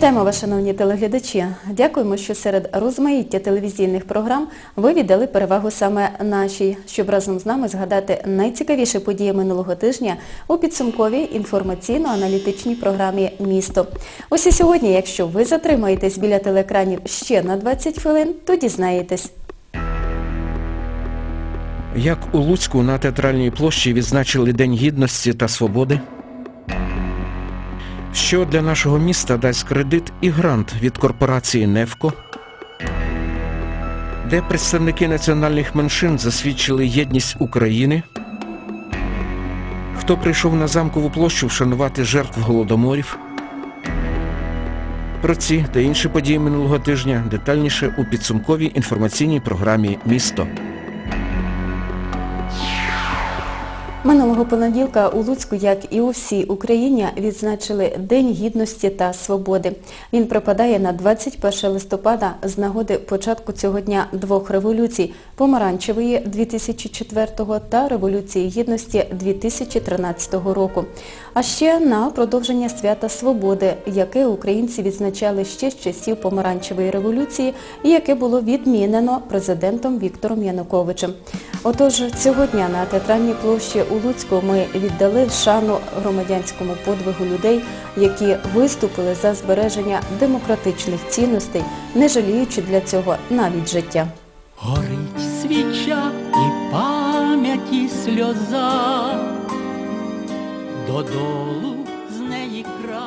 Вітаємо вас, шановні телеглядачі. Дякуємо, що серед розмаїття телевізійних програм ви віддали перевагу саме нашій, щоб разом з нами згадати найцікавіші події минулого тижня у підсумковій інформаційно-аналітичній програмі «Місто». Ось і сьогодні, якщо ви затримаєтесь біля телеекранів ще на 20 хвилин, то дізнаєтесь. Як у Луцьку на театральній площі відзначили День Гідності та Свободи? Що для нашого міста дасть кредит і грант від корпорації «Невко»? Де представники національних меншин засвідчили єдність України? Хто прийшов на замкову площу вшанувати жертв голодоморів? Про ці та інші події минулого тижня детальніше у підсумковій інформаційній програмі «Місто». Минулого понеділка у Луцьку, як і у всій Україні, відзначили День Гідності та Свободи. Він припадає на 21 листопада з нагоди початку цього дня двох революцій – Помаранчевої 2004 та Революції Гідності 2013 року. А ще на продовження свята Свободи, яке українці відзначали ще з часів Помаранчевої революції і яке було відмінено президентом Віктором Януковичем. Отож, цього дня на театральній площі у Луцьку ми віддали шану громадянському подвигу людей, які виступили за збереження демократичних цінностей, не жаліючи для цього навіть життя. Горить свіча і пам'яті сльоза, додолу.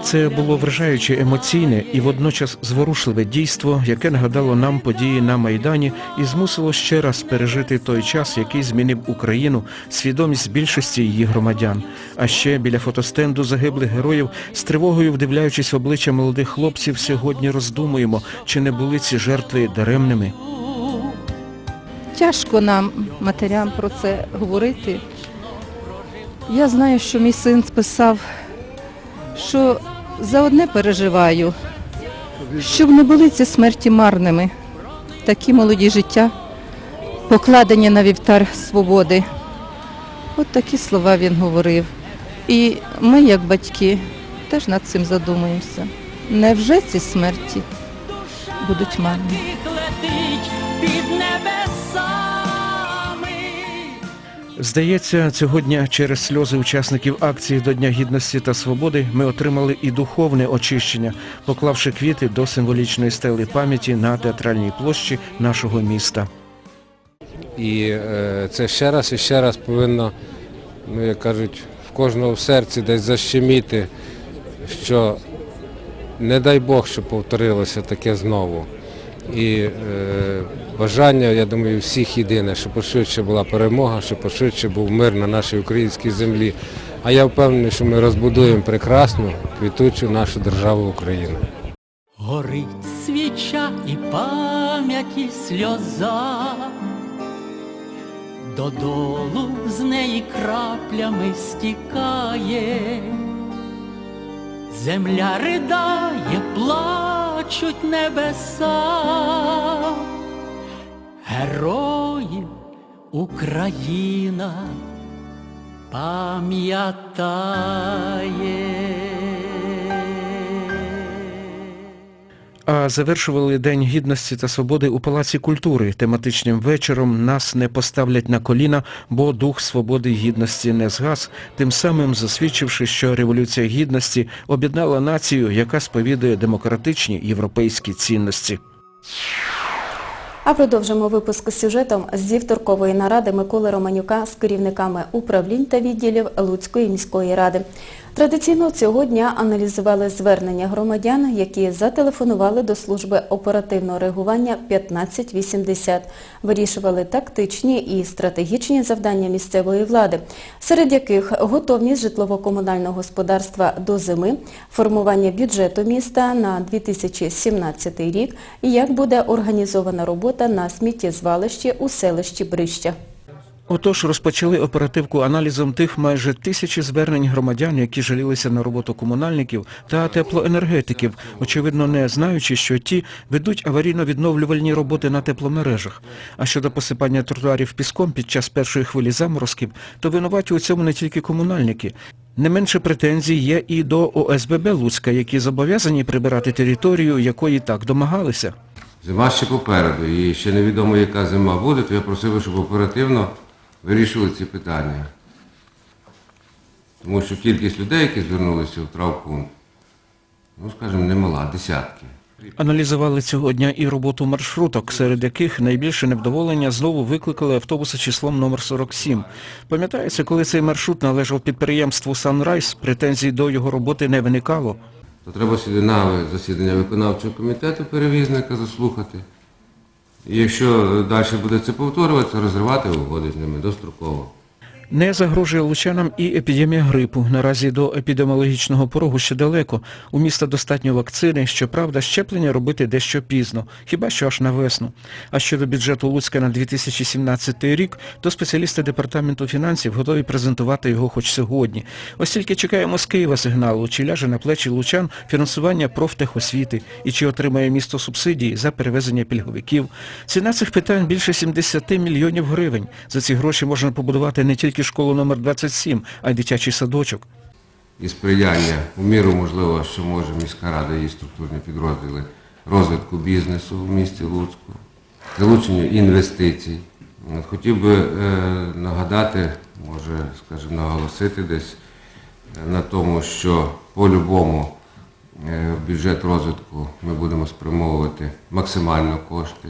Це було вражаюче емоційне і водночас зворушливе дійство, яке нагадало нам події на Майдані і змусило ще раз пережити той час, який змінив Україну, свідомість більшості її громадян. А ще біля фотостенду загиблих героїв з тривогою вдивляючись в обличчя молодих хлопців, сьогодні роздумуємо, чи не були ці жертви даремними. Тяжко нам, матерям, про це говорити. Я знаю, що мій син списав, що за одне переживаю, щоб не були ці смерті марними. Такі молоді життя, покладені на вівтар свободи. От такі слова він говорив. І ми, як батьки, теж над цим задумуємося. Невже ці смерті будуть марними? Під небесами. Здається, цього дня через сльози учасників акції до Дня Гідності та Свободи ми отримали і духовне очищення, поклавши квіти до символічної стели пам'яті на театральній площі нашого міста. І е, це ще раз і ще раз повинно, ну як кажуть, в кожного в серці десь защеміти, що не дай Бог, щоб повторилося таке знову. І е, бажання, я думаю, всіх єдине, щоб пошвидше була перемога, щоб пошвидше був мир на нашій українській землі. А я впевнений, що ми розбудуємо прекрасну, квітучу нашу державу Україну. Горить свіча і пам'яті сльоза, додолу з неї краплями стікає, земля ридає, плачуть небеса, героїв Україна пам'ятає. А завершували День Гідності та Свободи у Палаці культури. Тематичним вечором нас не поставлять на коліна, бо дух свободи і гідності не згас, тим самим засвідчивши, що Революція Гідності об'єднала націю, яка сповідує демократичні європейські цінності. А продовжимо випуск з сюжетом з вівторкової наради Миколи Романюка з керівниками управлінь та відділів Луцької міської ради. Традиційно цього дня аналізували звернення громадян, які зателефонували до служби оперативного реагування 1580. Вирішували тактичні і стратегічні завдання місцевої влади, серед яких готовність житлово-комунального господарства до зими, формування бюджету міста на 2017 рік і як буде організована робота на сміттєзвалищі у селищі Брища. Отож, розпочали оперативку аналізом тих майже тисячі звернень громадян, які жалілися на роботу комунальників та теплоенергетиків, очевидно не знаючи, що ті ведуть аварійно-відновлювальні роботи на тепломережах. А щодо посипання тротуарів піском під час першої хвилі заморозків, то винуваті у цьому не тільки комунальники. Не менше претензій є і до ОСББ Луцька, які зобов'язані прибирати територію, якої так домагалися. Зима ще попереду, і ще невідомо, яка зима буде, то я просив щоб оперативно вирішували ці питання. Тому що кількість людей, які звернулися в травпункт, ну, скажімо, немала, десятки. Аналізували цього дня і роботу маршруток, серед яких найбільше невдоволення знову викликали автобуси числом номер 47. Пам'ятається, коли цей маршрут належав підприємству «Санрайз», претензій до його роботи не виникало. То треба сюди на засідання виконавчого комітету перевізника заслухати. Якщо далі буде це повторюватися, розривати угоди з ними достроково. Не загрожує лучанам і епідемія грипу. Наразі до епідеміологічного порогу ще далеко. У міста достатньо вакцини, щоправда, щеплення робити дещо пізно, хіба що аж на весну. А щодо бюджету Луцька на 2017 рік, то спеціалісти Департаменту фінансів готові презентувати його хоч сьогодні. Ось тільки чекаємо з Києва сигналу, чи ляже на плечі лучан фінансування профтехосвіти і чи отримає місто субсидії за перевезення пільговиків. Ціна цих питань більше 70 мільйонів гривень. За ці гроші можна побудувати не тільки школу номер 27, а й дитячий садочок. і сприяння у міру можливо, що може міська рада і структурні підрозділи розвитку бізнесу в місті Луцьку, залученню інвестицій. Хотів би е, нагадати, може, скажімо, наголосити десь е, на тому, що по-любому е, в бюджет розвитку ми будемо спрямовувати максимально кошти,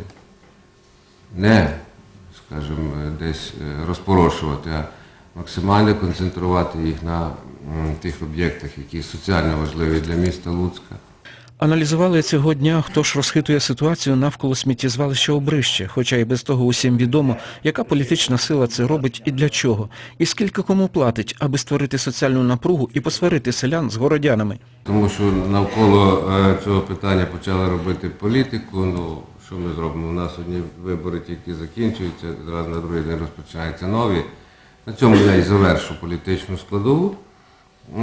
не, скажімо, десь е, розпорошувати, а максимально концентрувати їх на тих об'єктах, які соціально важливі для міста Луцька. Аналізували цього дня, хто ж розхитує ситуацію навколо сміттєзвалища Обрище, хоча і без того усім відомо, яка політична сила це робить і для чого, і скільки кому платить, аби створити соціальну напругу і посварити селян з городянами. Тому що навколо е, цього питання почали робити політику. Ну, що ми зробимо? У нас одні вибори тільки закінчуються, зразу на другий день розпочинаються нові. На цьому я і завершу політичну складову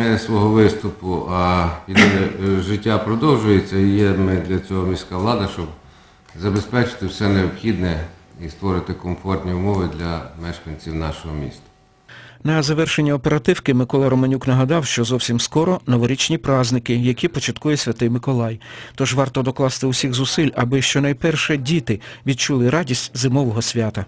е, свого виступу, а е, життя продовжується і є ми для цього міська влада, щоб забезпечити все необхідне і створити комфортні умови для мешканців нашого міста. На завершення оперативки Микола Романюк нагадав, що зовсім скоро новорічні праздники, які початкує Святий Миколай. Тож варто докласти усіх зусиль, аби щонайперше діти відчули радість зимового свята.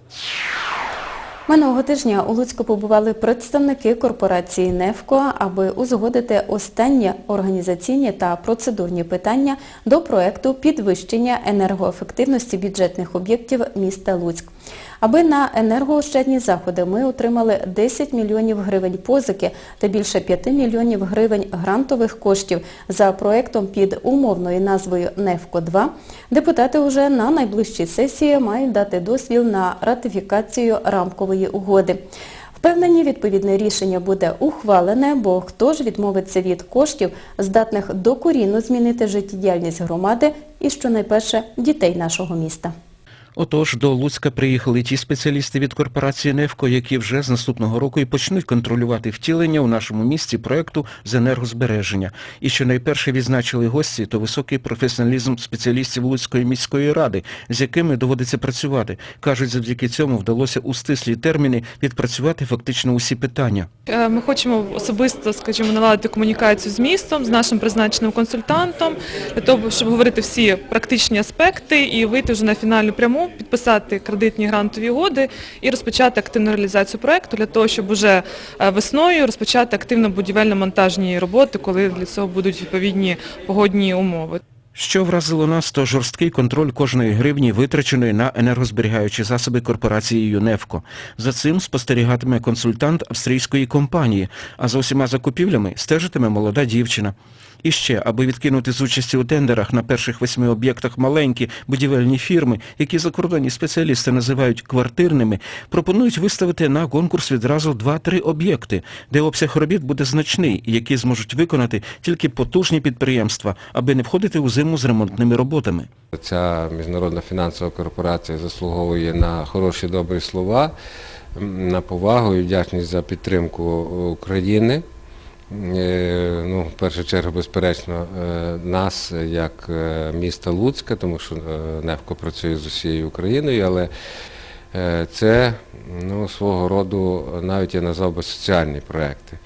Минулого тижня у Луцьку побували представники корпорації «Невко», аби узгодити останні організаційні та процедурні питання до проекту підвищення енергоефективності бюджетних об'єктів міста Луцьк. Аби на енергоощадні заходи ми отримали 10 мільйонів гривень позики та більше 5 мільйонів гривень грантових коштів за проектом під умовною назвою «Невко-2», депутати уже на найближчій сесії мають дати дозвіл на ратифікацію рамкової угоди. Впевнені, відповідне рішення буде ухвалене, бо хто ж відмовиться від коштів, здатних докорінно змінити життєдіяльність громади і, що найперше, дітей нашого міста. Отож, до Луцька приїхали ті спеціалісти від корпорації «Невко», які вже з наступного року і почнуть контролювати втілення у нашому місті проекту з енергозбереження. І що найперше відзначили гості, то високий професіоналізм спеціалістів Луцької міської ради, з якими доводиться працювати. Кажуть, завдяки цьому вдалося у стислі терміни відпрацювати фактично усі питання. Е, Ми хочемо особисто, скажімо, наладити комунікацію з містом, з нашим призначеним консультантом, для того, щоб говорити всі практичні аспекти і вийти вже на фінальну пряму, підписати кредитні грантові угоди і розпочати активну реалізацію проекту для того, щоб уже е, весною розпочати активно будівельно-монтажні роботи, коли для цього будуть відповідні погодні умови. Що вразило нас, то жорсткий контроль кожної гривні, витраченої на енергозберігаючі засоби корпорації ЮНЕФКО. За цим спостерігатиме консультант австрійської компанії, а за усіма закупівлями стежитиме молода дівчина. І ще, аби відкинути з участі у тендерах на перших восьми об'єктах маленькі будівельні фірми, які закордонні спеціалісти називають квартирними, пропонують виставити на конкурс відразу два-три об'єкти, де обсяг робіт буде значний, які зможуть виконати тільки потужні підприємства, аби не входити у зиму з ремонтними роботами. Ця міжнародна фінансова корпорація заслуговує на хороші добрі слова. на повагу і вдячність за підтримку України. Е, Ну, в першу чергу, безперечно, е, нас як е, міста Луцька, тому що Невко працює з усією Україною, але це ну, свого роду навіть я назвав би соціальні проекти.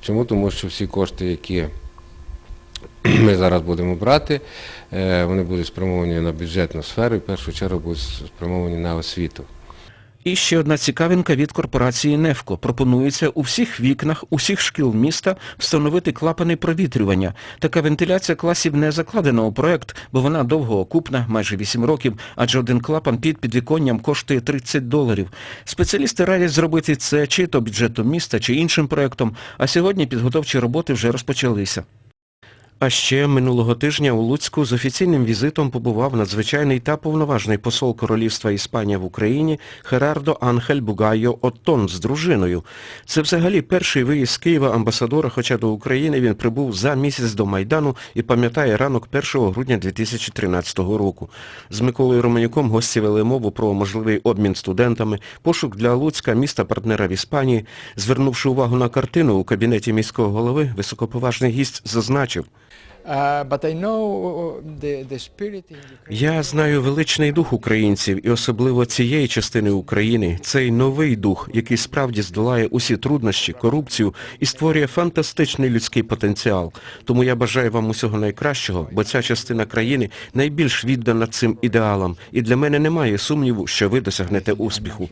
Чому? Тому що всі кошти, які ми зараз будемо брати, вони будуть спрямовані на бюджетну сферу і в першу чергу будуть спрямовані на освіту. І ще одна цікавинка від корпорації «Невко». Пропонується у всіх вікнах, усіх шкіл міста встановити клапани провітрювання. Така вентиляція класів не закладена у проект, бо вона довгоокупна, майже 8 років, адже один клапан під підвіконням коштує 30 доларів. Спеціалісти радять зробити це чи то бюджетом міста, чи іншим проектом, а сьогодні підготовчі роботи вже розпочалися. А ще минулого тижня у Луцьку з офіційним візитом побував надзвичайний та повноважний посол Королівства Іспанія в Україні Херардо Анхель Бугайо Оттон з дружиною. Це взагалі перший виїзд з Києва амбасадора, хоча до України він прибув за місяць до Майдану і пам'ятає ранок 1 грудня 2013 року. З Миколою Романюком гості вели мову про можливий обмін студентами, пошук для Луцька міста-партнера в Іспанії. Звернувши увагу на картину у кабінеті міського голови, високоповажний гість зазначив – Uh, in Ukraine. Я знаю величний дух українців і особливо цієї частини України. Цей новий дух, який справді здолає усі труднощі, корупцію і створює фантастичний людський потенціал. Тому я бажаю вам усього найкращого, бо ця частина країни найбільш віддана цим ідеалам. І для мене немає сумніву, що ви досягнете успіху.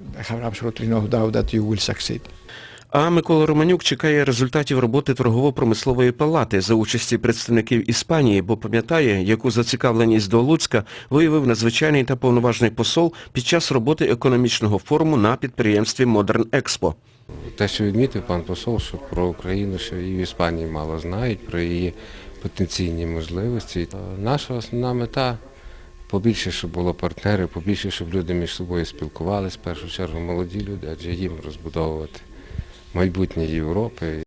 А Микола Романюк чекає результатів роботи торгово-промислової палати за участі представників Іспанії, бо пам'ятає, яку зацікавленість до Луцька виявив надзвичайний та повноважний посол під час роботи економічного форуму на підприємстві Modern Expo. Те, що відмітив пан посол, що про Україну ще і в Іспанії мало знають, про її потенційні можливості. Е, Наша основна мета побільше, щоб було партнерів, побільше, щоб люди між собою спілкувалися, в першу чергу молоді люди, адже їм розбудовувати майбутнє Європи.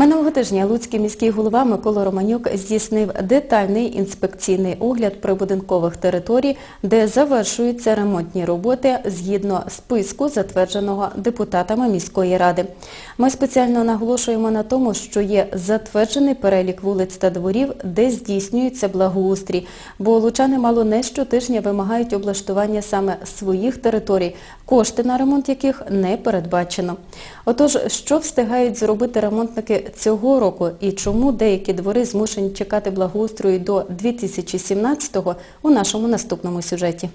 Минулого тижня Луцький міський голова Микола Романюк здійснив детальний інспекційний огляд прибудинкових територій, де завершуються ремонтні роботи згідно списку, затвердженого депутатами міської ради. Ми спеціально наголошуємо на тому, що є затверджений перелік вулиць та дворів, де здійснюється благоустрій, бо лучани мало не щотижня вимагають облаштування саме своїх територій, кошти на ремонт яких не передбачено. Отож, що встигають зробити ремонтники цього року і чому деякі двори змушені чекати благоустрою до 2017-го у нашому наступному сюжеті.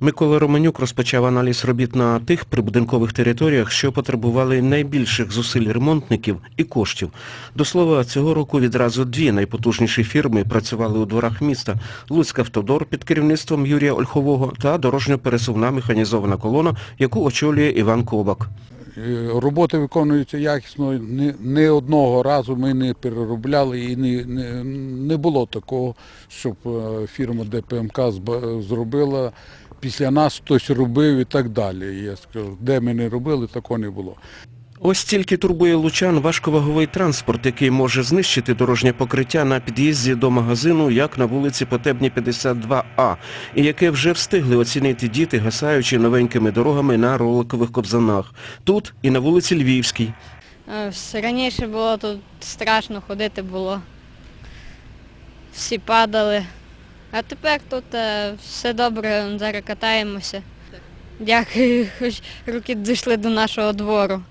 Микола Романюк розпочав аналіз робіт на тих прибудинкових територіях, що потребували найбільших зусиль ремонтників і коштів. До слова, цього року відразу дві найпотужніші фірми працювали у дворах міста – Луцьк Автодор під керівництвом Юрія Ольхового та дорожньо-пересувна механізована колона, яку очолює Іван Кобак. Е, Роботи виконуються якісно. Ні, одного разу ми не переробляли і не, не, не було такого, щоб е, фірма ДПМК зробила. Після нас хтось робив і так далі. Я скажу, де ми не робили, такого не було. Ось тільки турбує лучан важковаговий транспорт, який може знищити дорожнє покриття на під'їзді до магазину, як на вулиці Потебні 52А, і яке вже встигли оцінити діти, гасаючи новенькими дорогами на роликових кобзанах. Тут і на вулиці Львівській. Е, Раніше було тут страшно ходити було. Всі падали. А тепер тут е, все добре, зараз катаємося. Дякую, хоч руки дійшли до нашого двору.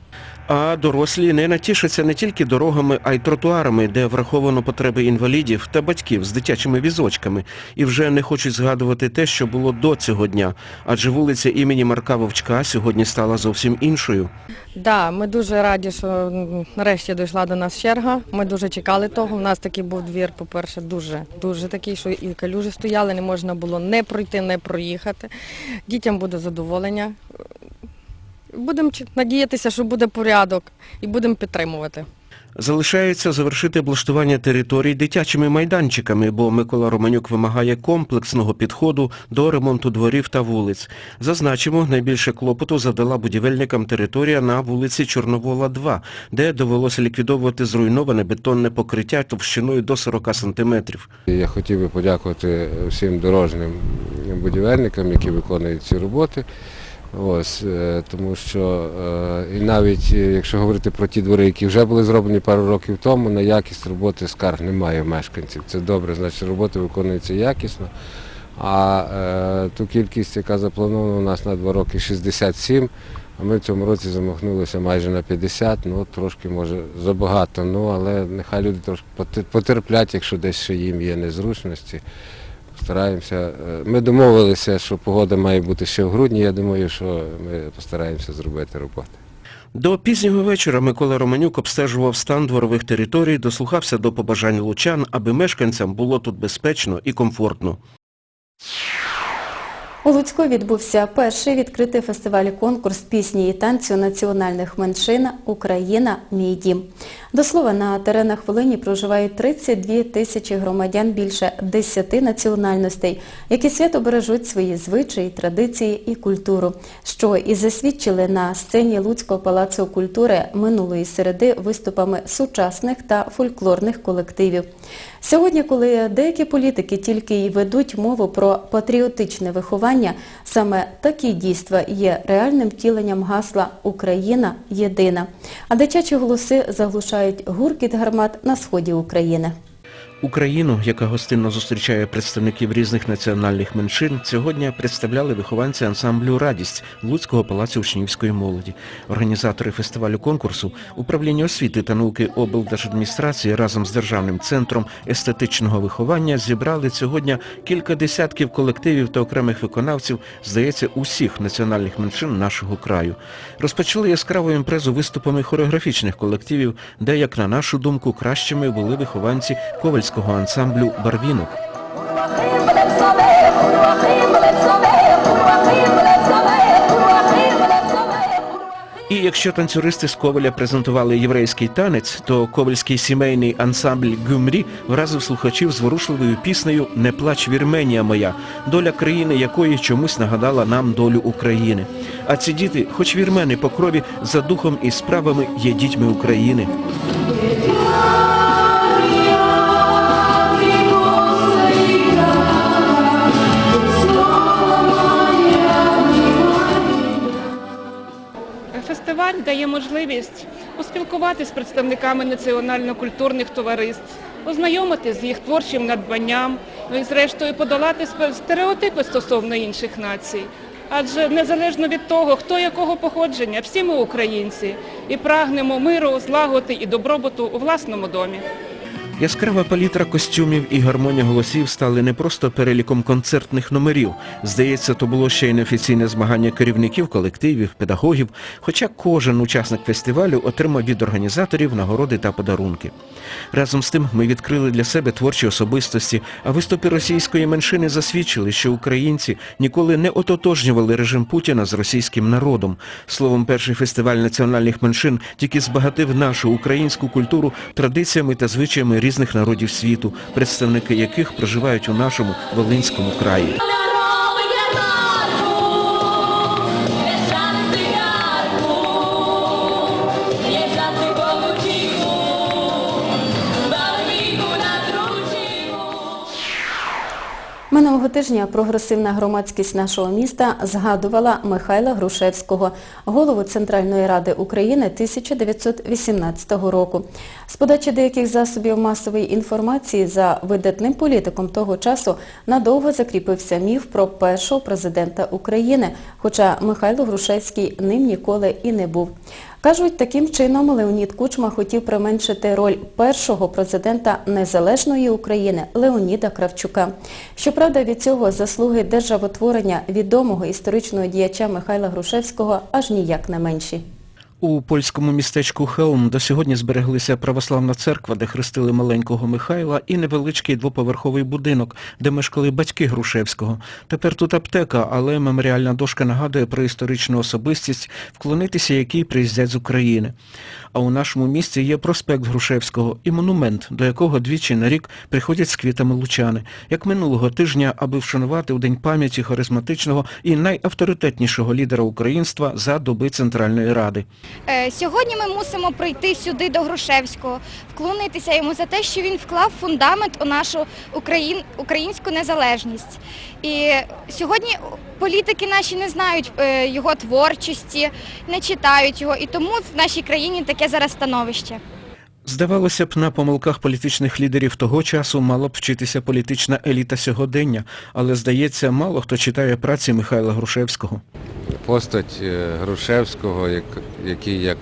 А дорослі не натішаться не тільки дорогами, а й тротуарами, де враховано потреби інвалідів та батьків з дитячими візочками, і вже не хочуть згадувати те, що було до цього дня. Адже вулиця імені Марка Вовчка сьогодні стала зовсім іншою. Да, ми дуже раді, що нарешті дійшла до нас черга. Ми дуже чекали того. У нас такий був двір, по-перше, дуже, дуже такий, що і калюжі стояли, не можна було не пройти, не проїхати. Дітям буде задоволення. Будемо надіятися, що буде порядок і будемо підтримувати. Залишається завершити облаштування територій дитячими майданчиками, бо Микола Романюк вимагає комплексного підходу до ремонту дворів та вулиць. Зазначимо, найбільше клопоту завдала будівельникам територія на вулиці Чорновола 2, де довелося ліквідовувати зруйноване бетонне покриття товщиною до 40 сантиметрів. Я хотів би подякувати всім дорожнім будівельникам, які виконують ці роботи. Ось, е, тому що е, і навіть е, якщо говорити про ті двори, які вже були зроблені пару років тому, на якість роботи скарг немає мешканців. Це добре, значить роботи виконуються якісно. А ту кількість, яка запланована у нас на два роки 67, а ми в цьому році замахнулися майже на 50, ну трошки може забагато, ну але нехай люди трошки потерплять, якщо десь ще їм є незручності. Постараємося. е, Ми домовилися, що погода має бути ще в грудні. Я думаю, що ми постараємося зробити роботи. До пізнього вечора Микола Романюк обстежував стан дворових територій, дослухався до побажань лучан, аби мешканцям було тут безпечно і комфортно. У Луцьку відбувся перший відкритий фестиваль-конкурс пісні і танцю національних меншин Україна. Мій дім. До слова, на теренах Волині проживають 32 тисячі громадян більше 10 національностей, які свято бережуть свої звичаї, традиції і культуру, що і засвідчили на сцені Луцького палацу культури минулої середи виступами сучасних та фольклорних колективів. Сьогодні, коли деякі політики тільки й ведуть мову про патріотичне виховання, саме такі дійства є реальним втіленням гасла Україна єдина. А дитячі голоси заглушають гуркіт гармат на сході України. Україну, яка гостинно зустрічає представників різних національних меншин, сьогодні представляли вихованці ансамблю Радість Луцького палацу учнівської молоді. Організатори фестивалю конкурсу, управління освіти та науки облдержадміністрації разом з Державним центром естетичного виховання зібрали сьогодні кілька десятків колективів та окремих виконавців, здається, усіх національних меншин нашого краю. Розпочали яскраву імпрезу виступами хореографічних колективів, де, як на нашу думку, кращими були вихованці ковальського ансамблю Барвінок. І якщо танцюристи з Ковеля презентували єврейський танець, то ковальський сімейний ансамбль Гюмрі вразив слухачів зворушливою піснею Не плач Вірменія моя, доля країни якої чомусь нагадала нам долю України. А ці діти, хоч вірмени по крові, за духом і справами є дітьми України. Фестиваль дає можливість поспілкуватися з представниками національно-культурних товариств, ознайомитися з їх творчим надбанням, ну і зрештою подолати стереотипи стосовно інших націй. Адже незалежно від того, хто якого походження, всі ми українці і прагнемо миру, злагоди і добробуту у власному домі. Яскрава палітра костюмів і гармонія голосів стали не просто переліком концертних номерів. Здається, то було ще й неофіційне змагання керівників колективів, педагогів, хоча кожен учасник фестивалю отримав від організаторів нагороди та подарунки. Разом з тим ми відкрили для себе творчі особистості, а виступи російської меншини засвідчили, що українці ніколи не ототожнювали режим Путіна з російським народом. Словом, перший фестиваль національних меншин тільки збагатив нашу українську культуру традиціями та звичаями різних народів світу, представники яких проживають у нашому Волинському краї. Минулого тижня прогресивна громадськість нашого міста згадувала Михайла Грушевського, голову Центральної Ради України 1918 року. З подачі деяких засобів масової інформації за видатним політиком того часу надовго закріпився міф про першого президента України, хоча Михайло Грушевський ним ніколи і не був. Кажуть, таким чином Леонід Кучма хотів применшити роль першого президента незалежної України Леоніда Кравчука. Щоправда, від цього заслуги державотворення відомого історичного діяча Михайла Грушевського аж ніяк не менші. У польському містечку Хелм до сьогодні збереглися православна церква, де хрестили маленького Михайла, і невеличкий двоповерховий будинок, де мешкали батьки Грушевського. Тепер тут аптека, але меморіальна дошка нагадує про історичну особистість, вклонитися якій приїздять з України. А у нашому місті є проспект Грушевського і монумент, до якого двічі на рік приходять з квітами лучани, як минулого тижня, аби вшанувати у День пам'яті харизматичного і найавторитетнішого лідера українства за доби Центральної Ради. Е, Сьогодні ми мусимо прийти сюди до Грушевського, вклонитися йому за те, що він вклав фундамент у нашу Україн, українську незалежність. І сьогодні політики наші не знають е, його творчості, не читають його, і тому в нашій країні таке зараз становище. Здавалося б, на помилках політичних лідерів того часу мала б вчитися політична еліта сьогодення, але, здається, мало хто читає праці Михайла Грушевського. Постать е, Грушевського, як, який як,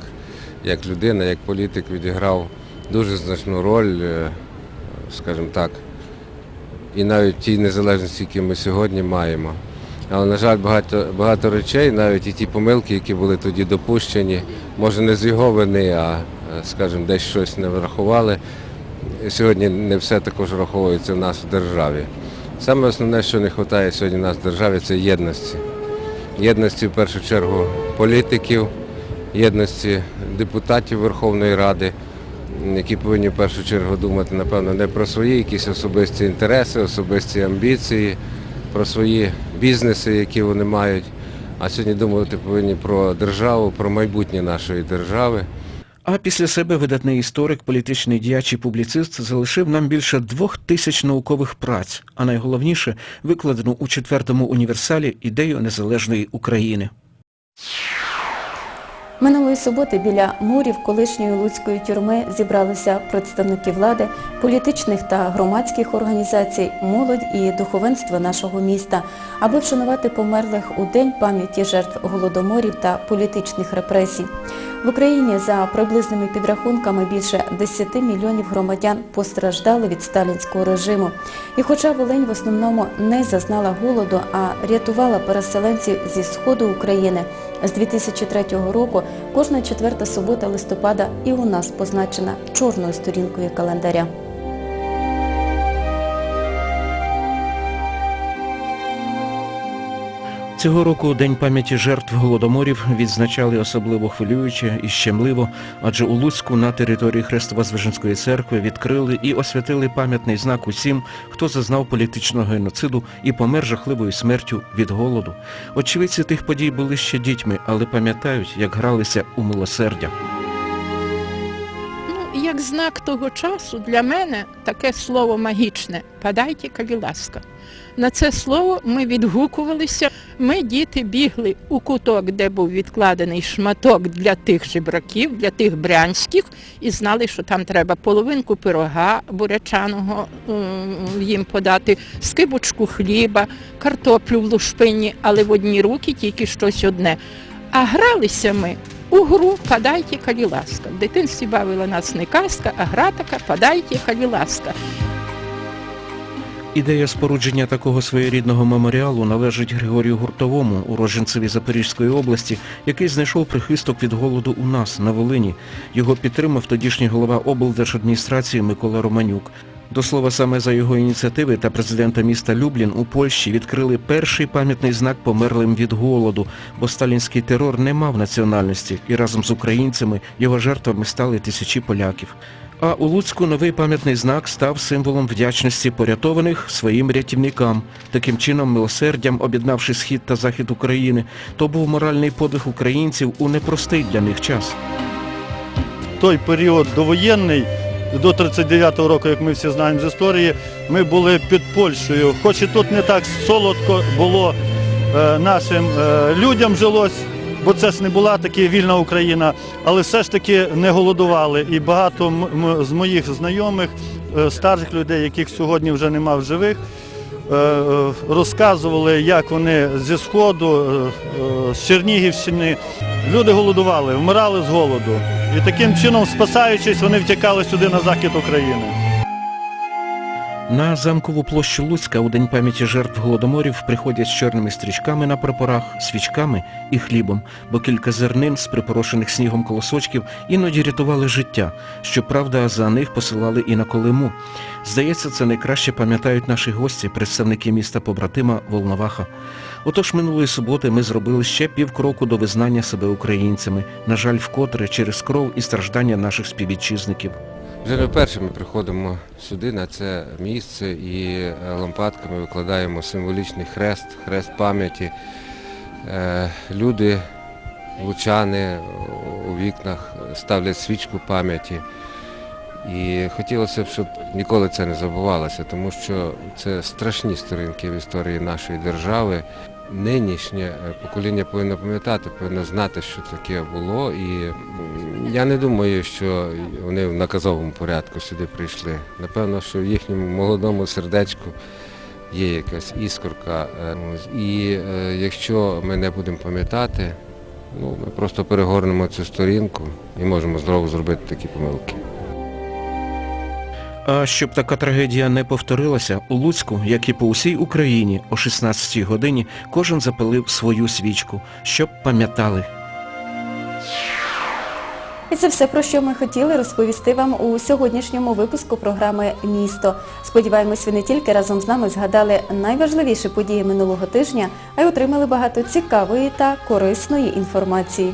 як людина, як політик відіграв дуже значну роль, е, скажімо так, і навіть тій незалежності, які ми сьогодні маємо. Але, на жаль, багато, багато речей, навіть і ті помилки, які були тоді допущені, може не з його вини, а, скажімо, десь щось не врахували. Сьогодні не все також враховується в нас в державі. Саме основне, що не вистачає сьогодні в нас в державі, це єдності. Єдності в першу чергу політиків, єдності депутатів Верховної Ради, які повинні в першу чергу думати, напевно, не про свої якісь особисті інтереси, особисті амбіції, про свої бізнеси, які вони мають, а сьогодні думати повинні про державу, про майбутнє нашої держави. А після себе видатний історик, політичний діяч і публіцист залишив нам більше двох тисяч наукових праць, а найголовніше викладену у четвертому універсалі ідею незалежної України. Минулої суботи біля мурів колишньої луцької тюрми зібралися представники влади, політичних та громадських організацій, молодь і духовенство нашого міста, аби вшанувати померлих у День пам'яті жертв голодоморів та політичних репресій. В Україні за приблизними підрахунками більше 10 мільйонів громадян постраждали від сталінського режиму. І хоча Волинь в основному не зазнала голоду, а рятувала переселенців зі сходу України, з 2003 року кожна четверта субота листопада і у нас позначена чорною сторінкою календаря. Цього року День пам'яті жертв голодоморів відзначали особливо хвилююче і щемливо, адже у Луцьку на території Хрестово-Звиженської церкви відкрили і освятили пам'ятний знак усім, хто зазнав політичного геноциду і помер жахливою смертю від голоду. Очевидці тих подій були ще дітьми, але пам'ятають, як гралися у милосердя. Ну, як знак того часу для мене таке слово магічне «падайте, коли ласка». На це слово ми відгукувалися. Ми, діти, бігли у куток, де був відкладений шматок для тих жебраків, для тих брянських, і знали, що там треба половинку пирога бурячаного їм подати, скибочку хліба, картоплю в лушпині, але в одні руки тільки щось одне. А гралися ми у гру «Падайте, коли ласка». В дитинстві бавила нас не казка, а гра така «Падайте, коли ласка». Ідея спорудження такого своєрідного меморіалу належить Григорію Гуртовому, уродженцеві Запорізької області, який знайшов прихисток від голоду у нас, на Волині. Його підтримав тодішній голова облдержадміністрації Микола Романюк. До слова, саме за його ініціативи та президента міста Люблін у Польщі відкрили перший пам'ятний знак померлим від голоду, бо сталінський терор не мав національності, і разом з українцями його жертвами стали тисячі поляків. А у Луцьку новий пам'ятний знак став символом вдячності порятованих своїм рятівникам. Таким чином, милосердям, об'єднавши схід та захід України, то був моральний подвиг українців у непростий для них час. той період довоєнний, до 39-го року, як ми всі знаємо з історії, ми були під Польщею. Хоч і тут не так солодко було е, нашим е, людям жилось, бо це ж не була така вільна Україна, але все ж таки не голодували. І багато з моїх знайомих, е, старших людей, яких сьогодні вже нема в живих, е, е, розказували, як вони зі Сходу, з Чернігівщини, люди голодували, вмирали з голоду. І таким чином, спасаючись, вони втікали сюди на захід України. На замкову площу Луцька у День пам'яті жертв голодоморів приходять з чорними стрічками на прапорах, свічками і хлібом, бо кілька зернин з припорошених снігом колосочків іноді рятували життя. Щоправда, за них посилали і на Колиму. Здається, це найкраще пам'ятають наші гості, представники міста побратима Волноваха. Отож минулої суботи ми зробили ще півкроку до визнання себе українцями, на жаль, вкотре через кров і страждання наших співвітчизників. Вже не вперше ми приходимо сюди, на це місце, і е, лампадками викладаємо символічний хрест, хрест пам'яті. Е, Люди лучани у вікнах ставлять свічку пам'яті. І хотілося б, щоб ніколи це не забувалося, тому що це страшні сторінки в історії нашої держави. Нинішнє е, покоління повинно пам'ятати, повинно знати, що таке було. І я не думаю, що вони в наказовому порядку сюди прийшли. Напевно, що в їхньому молодому сердечку є якась іскорка. Е. І е, якщо ми не будемо пам'ятати, ну, ми просто перегорнемо цю сторінку і можемо знову зробити такі помилки. А щоб така трагедія не повторилася, у Луцьку, як і по усій Україні, о 16-й годині кожен запалив свою свічку, щоб пам'ятали. І це все, про що ми хотіли розповісти вам у сьогоднішньому випуску програми Місто. Сподіваємось, ви не тільки разом з нами згадали найважливіші події минулого тижня, а й отримали багато цікавої та корисної інформації.